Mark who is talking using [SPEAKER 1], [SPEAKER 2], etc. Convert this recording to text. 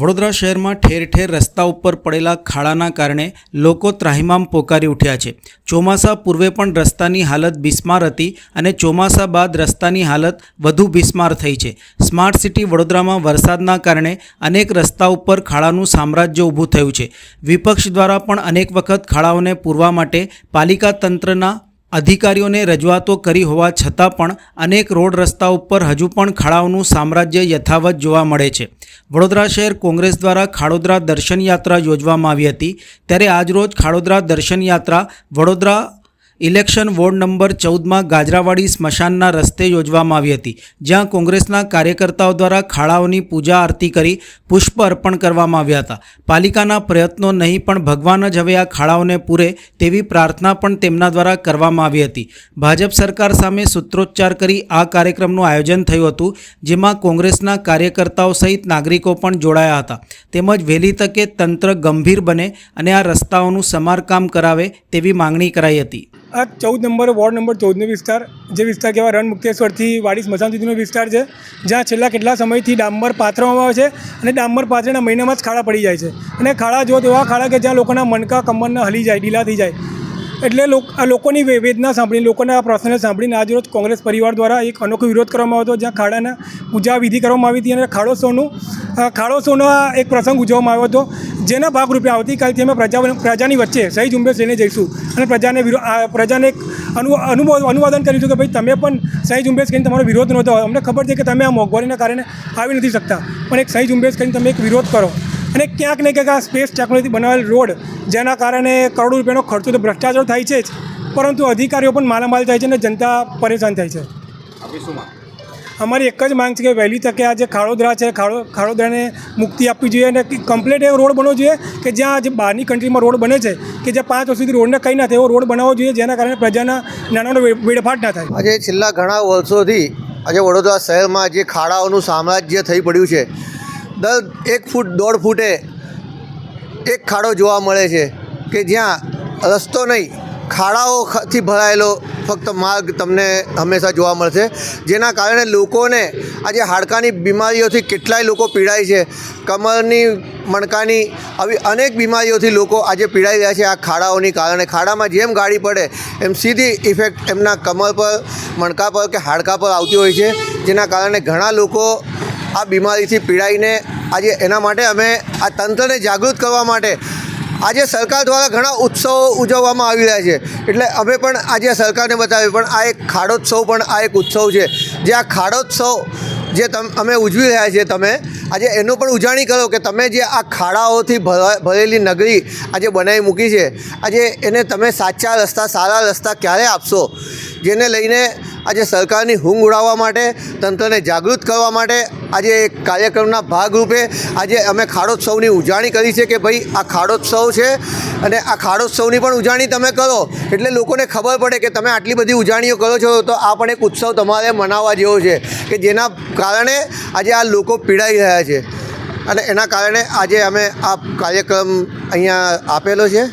[SPEAKER 1] વડોદરા શહેરમાં ઠેર ઠેર રસ્તા ઉપર પડેલા ખાડાના કારણે લોકો ત્રાહિમામ પોકારી ઉઠ્યા છે. ચોમાસા પૂર્વે પણ રસ્તાની હાલત બિસ્માર હતી અને ચોમાસા બાદ રસ્તાની હાલત વધુ બિસ્માર થઈ છે. સ્માર્ટ સિટી વડોદરામાં વરસાદના કારણે અનેક રસ્તા ઉપર ખાડાનું સામ્રાજ્ય ઊભું થયું છે. વિપક્ષ દ્વારા પણ અનેક વખત ખાડાઓને પૂરવા માટે પાલિકા તંત્રના અધિકારીઓને રજૂઆતો કરી હોવા છતાં પણ અનેક રોડ રસ્તા ઉપર હજુ પણ ખાડાઓનું સામ્રાજ્ય યથાવત જોવા મળે છે. વડોદરા શહેર કોંગ્રેસ દ્વારા ખાડોદરા દર્શન યાત્રા યોજવામાં આવી હતી. ત્યારે આજરોજ ખાડોદરા દર્શન યાત્રા વડોદરા ઇલેક્શન વોર્ડ નંબર ચૌદમાં ગાજરાવાડી સ્મશાનના રસ્તે યોજવામાં આવી હતી, જ્યાં કોંગ્રેસના કાર્યકર્તાઓ દ્વારા ખાડાઓની પૂજા આરતી કરી પુષ્પ અર્પણ કરવામાં આવ્યા હતા. પાલિકાના પ્રયત્નો નહીં પણ ભગવાન જ હવે આ ખાડાઓને પૂરે તેવી પ્રાર્થના પણ તેમના દ્વારા કરવામાં આવી હતી. ભાજપ સરકાર સામે સૂત્રોચ્ચાર કરી આ કાર્યક્રમનું આયોજન થયું હતું, જેમાં કોંગ્રેસના કાર્યકર્તાઓ સહિત નાગરિકો પણ જોડાયા હતા. તેમજ વહેલી તકે તંત્ર ગંભીર બને અને આ રસ્તાઓનું સમારકામ કરાવે તેવી માંગણી કરાઈ હતી.
[SPEAKER 2] આ ચૌદ નંબર વોર્ડ નંબર ચૌદનો વિસ્તાર, જે વિસ્તાર કહેવાય રણમુક્તેશ્વરથી વાડી સ્મશાન સુધીનો વિસ્તાર છે, જ્યાં છેલ્લા કેટલા સમયથી ડાંબર પાથરવામાં આવે છે અને ડાંબર પાથરીના મહિનામાં જ ખાડા પડી જાય છે. અને ખાડા જો તેવા ખાડા કે જ્યાં લોકોના મણકા, કમરના હલી જાય, ઢીલા થઈ જાય. એટલે લોકોની વેદના સાંભળીને લોકોના પ્રશ્નને સાંભળીને આજરોજ કોંગ્રેસ પરિવાર દ્વારા એક અનોખો વિરોધ કરવામાં આવ્યો હતો, જ્યાં ખાડાના પૂજા વિધિ કરવામાં આવી હતી અને ખાડો સોનું ખાડો સોનો એક પ્રસંગ ઉજવવામાં આવ્યો હતો, જેના ભાગરૂપે આવતીકાલથી અમે પ્રજા પ્રજાની વચ્ચે સહી ઝુંબેશ લઈને જઈશું અને પ્રજાને પ્રજાને એક અનુ અનુવાદન કરીશું કે ભાઈ તમે પણ સહી ઝુંબેશ કરીને તમારો વિરોધ નહોતો અમને ખબર છે કે તમે આ મોંઘવારીના કારણે આવી નથી શકતા, પણ એક સહી ઝુંબેશ કરીને તમે એક વિરોધ કરો. અને ક્યાંક ને ક્યાંક આ સ્પેસ ટેકનોલોજી બનાવેલ રોડ જેના કારણે કરોડો રૂપિયાનો ખર્ચો તો ભ્રષ્ટાચાર થાય છે જ. પરંતુ અધિકારીઓ પણ માલામાલ થાય છે અને જનતા પરેશાન થાય છે. અમારી એક જ માંગ છે કે વહેલી તકે આ જે ખાડોદરા છે ખાડો ખાડોદરાને મુક્તિ આપવી જોઈએ અને કમ્પ્લીટ એવો રોડ બનવો જોઈએ કે જ્યાં જે બહારની કન્ટ્રીમાં રોડ બને છે કે જે પાંચ વર્ષ સુધી રોડને કંઈ ના થાય એવો રોડ બનાવવો જોઈએ જેના કારણે પ્રજાના નાનાનો વેડફાટ ના થાય.
[SPEAKER 3] આજે છેલ્લા ઘણા વર્ષોથી આજે વડોદરા શહેરમાં જે ખાડાઓનું સામ્રાજ્ય થઈ પડ્યું છે દર એક ફૂટ, દોઢ ફૂટે એક ખાડો જોવા મળે છે કે જ્યાં રસ્તો નહીં ખાડાઓથી ભરાયેલો ફક્ત માર્ગ તમને હંમેશા જોવા મળશે. જેના કારણે લોકોને આજે હાડકાની બીમારીઓથી કેટલાય લોકો પીડાય છે. કમરની, મણકાની આવી અનેક બીમારીઓથી લોકો આજે પીડાઈ રહ્યા છે આ ખાડાઓની કારણે. ખાડામાં જેમ ગાડી પડે, એમ સીધી ઇફેક્ટ એમના કમર પર, મણકા પર કે હાડકા પર આવતી હોય છે. જેના કારણે ઘણા લોકો આ બીમારીથી પીડાઈને આજે એના માટે અમે આ તંત્રને જાગૃત કરવા માટે આજે સરકાર દ્વારા ઘણા ઉત્સવો ઉજવવામાં આવી રહ્યા છે. એટલે અમે પણ આજે સરકારને બતાવ્યું પણ આ એક ખાડોત્સવ પણ આ એક ઉત્સવ છે. જે આ ખાડોત્સવ જે તમ, અમે ઉજવી રહ્યા છીએ તમે, આજે એનું પણ ઉજાણી કરો કે તમે જે આ ખાડાઓથી ભરા- ભરેલી નગરી આજે બનાવી મૂકી છે. આજે એને તમે સાચા રસ્તા, સારા રસ્તા ક્યારે આપશો? જેને લઈને આજે સરકારની ઊંઘ ઉડાવવા માટે, તંત્રને જાગૃત કરવા માટે આજે એક કાર્યક્રમના ભાગરૂપે આજે અમે ખાડોત્સવની ઉજાણી કરી છે કે ભાઈ આ ખાડોત્સવ છે અને આ ખાડોત્સવની પણ ઉજાણી તમે કરો. એટલે લોકોને ખબર પડે કે તમે આટલી બધી ઉજાણીઓ કરો છો, તો આ પણ એક ઉત્સવ તમારે મનાવવા જેવો છે કે જેના કારણે આજે આ લોકો પીડાઈ રહ્યા છે. અને એના કારણે આજે અમે આ કાર્યક્રમ અહીંયા આપેલો છે.